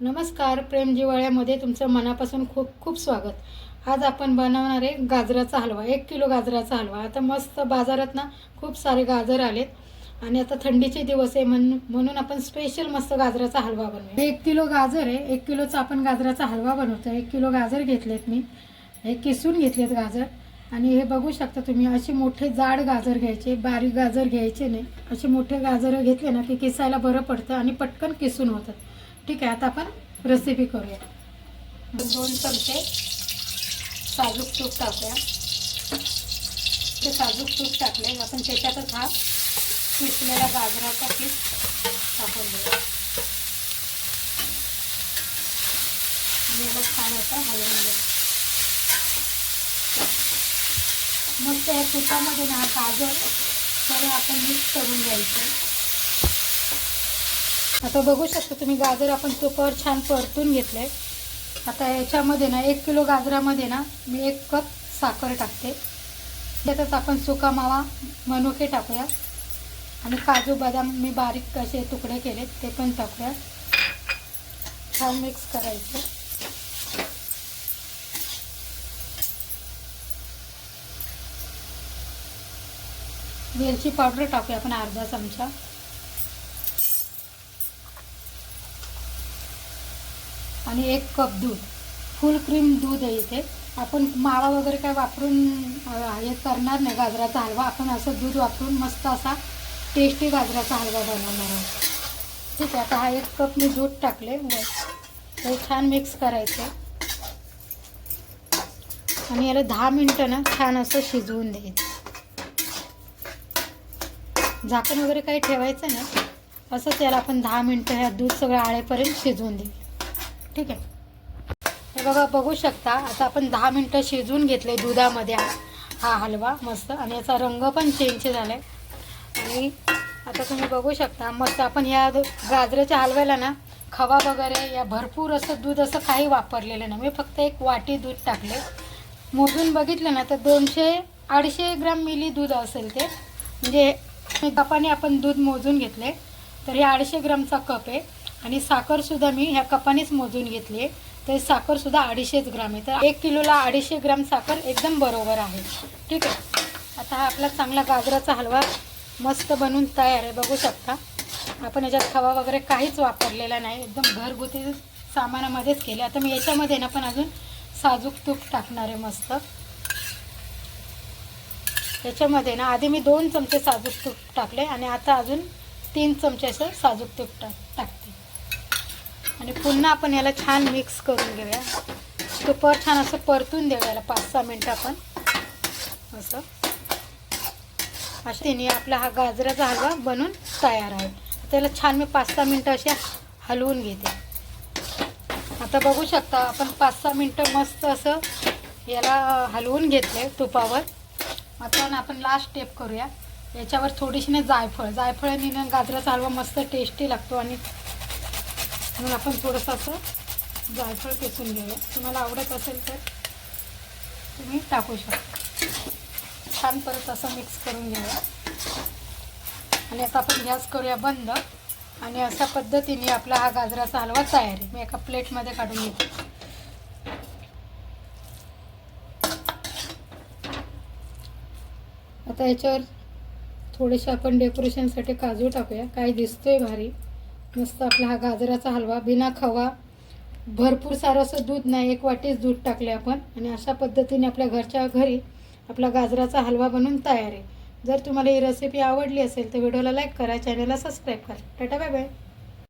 नमस्कार प्रेम जिवाळ्यामध्ये तुमचं मनापासून खूप खूप स्वागत. आज आपण बनवणार आहे गाजराचा हलवा एक किलो गाजराचा हलवा. आता मस्त बाजारात ना खूप सारे गाजर आलेत. आणि आता थंडीचे दिवस आहे म्हणून म्हणून आपण स्पेशल मस्त गाजराचा हलवा बनवूया. एक किलो गाजर आहे एक किलोचा आपण गाजराचा हलवा बनवतो एक किलो गाजर घेतलेत मी. हे किसून घेतलेत गाजर. आणि हे बघू शकता तुम्ही असे मोठे जाड गाजर घ्यायचे बारीक गाजर घ्यायचे नाही. असे मोठे गाजर घेतले ना की किसायला बरं पडतं आणि पटकन किसून होतात. ठीक आहे आता आपण रेसिपी करूया. दोन चमचे साजूक तूप टाकूया. ते साजूक तूप टाकले आपण त्याच्यातच हा किसलेला गाजराचा पीस टाकून देऊया आणि याला छान असं हलवून देऊ मग त्या तुपामध्ये ना गाजर थोडं आपण मिक्स करून घ्यायचं. आता बघू शकता तुम्ही गाजर आपण तुपावर छान परतून घेतले. आता याच्यामध्ये ना एक किलो गाजरामध्ये ना मी एक कप साखर टाकते. त्यातच आपण सुका मावा मनुके टाकूया. आणि काजू बदाम मी बारीक असे तुकडे केले ते पण टाकूया. छान मिक्स करायचं. वेलची पावडर टाकूया आपण अर्धा चमचा. आणि एक कप दूध. फुल क्रीम दूध आहे इथे. आपण मावा वगैरे काय वापरून हे करणार नाही गाजराचा हलवा. आपण असं दूध वापरून मस्त असा टेस्टी गाजराचा हलवा बनवणार आहोत. ठीक आहे आता हा एक कप मी दूध टाकले. हे छान मिक्स करायचं. आणि याला दहा मिनटं ना छान असं शिजवून द्यायचं. झाकण वगैरे काही ठेवायचं ना असंच याला आपण दहा मिनटं ह्या दूध सगळं आळेपर्यंत शिजवून देऊ. ठीक आहे. हे बघा बघू शकता आता आपण दहा मिनटं शिजवून घेतले दुधामध्ये. हा हा हलवा मस्त आणि याचा रंग पण चेंज झाला आहे आणि आता तुम्ही बघू शकता मस्त आपण या गाजराच्या हलव्याला ना खवा वगैरे या भरपूर असं दूध असं काही वापरलेलं नाही. मी फक्त एक वाटी दूध टाकले. मोजून बघितलं ना तर दोनशे अडीचशे ग्राम मिली दूध असेल ते. म्हणजे कपाने आपण दूध मोजून घेतले. तर हे अडीचशे ग्रामचा कप आहे. आणि साखरसुद्धा मी ह्या कपानेच मोजून घेतली आहे. तर साखरसुद्धा अडीचशेच ग्राम आहे. तर एक किलोला अडीचशे ग्राम साखर एकदम बरोबर आहे. ठीक आहे. आता हा आपला चांगला गाजराचा हलवा मस्त बनवून तयार आहे. बघू शकता. आपण याच्यात खवा वगैरे काहीच वापरलेला नाही. एकदम घरगुती सामानामध्येच केले. आता मी याच्यामध्ये ना पण अजून साजूक तूप टाकणार आहे मस्त. याच्यामध्ये ना आधी मी दोन चमचे साजूक तूप टाकले आणि आता अजून तीन चमचे असं साजूक तूप टाक टाकते. आणि पुन्हा आपण याला छान मिक्स करून घेऊया. तुपावर छान असं परतून देऊया याला पाच सहा मिनटं आपण. असं. अशा तिने आपला हा गाजराचा हलवा बनून तयार आहे. त्याला छान मी पाच सहा मिनटं असे हलवून घेते. आता बघू शकता आपण पाच सहा मिनटं मस्त असं याला हलवून घेतले तुपावर. आता ना आपण लास्ट स्टेप करूया. याच्यावर थोडीशी ना जायफळ. जायफळाने ना गाजराचा हलवा मस्त टेस्टी लागतो आणि म्हणून आपण थोडंसं असं जायफळ किसून घेऊया. तुम्हाला आवडत असेल तर तुम्ही टाकू शकता. छान परत असं मिक्स करून घेऊया. आणि आता आपण गॅस करूया बंद. आणि अशा पद्धतीने आपला हा गाजराचा हलवा तयार आहे. मी एका प्लेटमध्ये काढून घेते. आता याच्यावर थोडेसे आपण डेकोरेशनसाठी काजू टाकूया. काय दिसतोय भारी. मस्त आपला हा गाजराचा हलवा बिना खवा भरपूर सारं असं दूध नाही एक वाटीच दूध टाकले आपण. आणि अशा पद्धतीने आपल्या घरच्या घरी आपला गाजराचा हलवा बनवून तयार आहे. जर तुम्हाला ही रेसिपी आवडली असेल तर व्हिडिओला लाईक करा चॅनलला सबस्क्राईब करा. Tata bye bye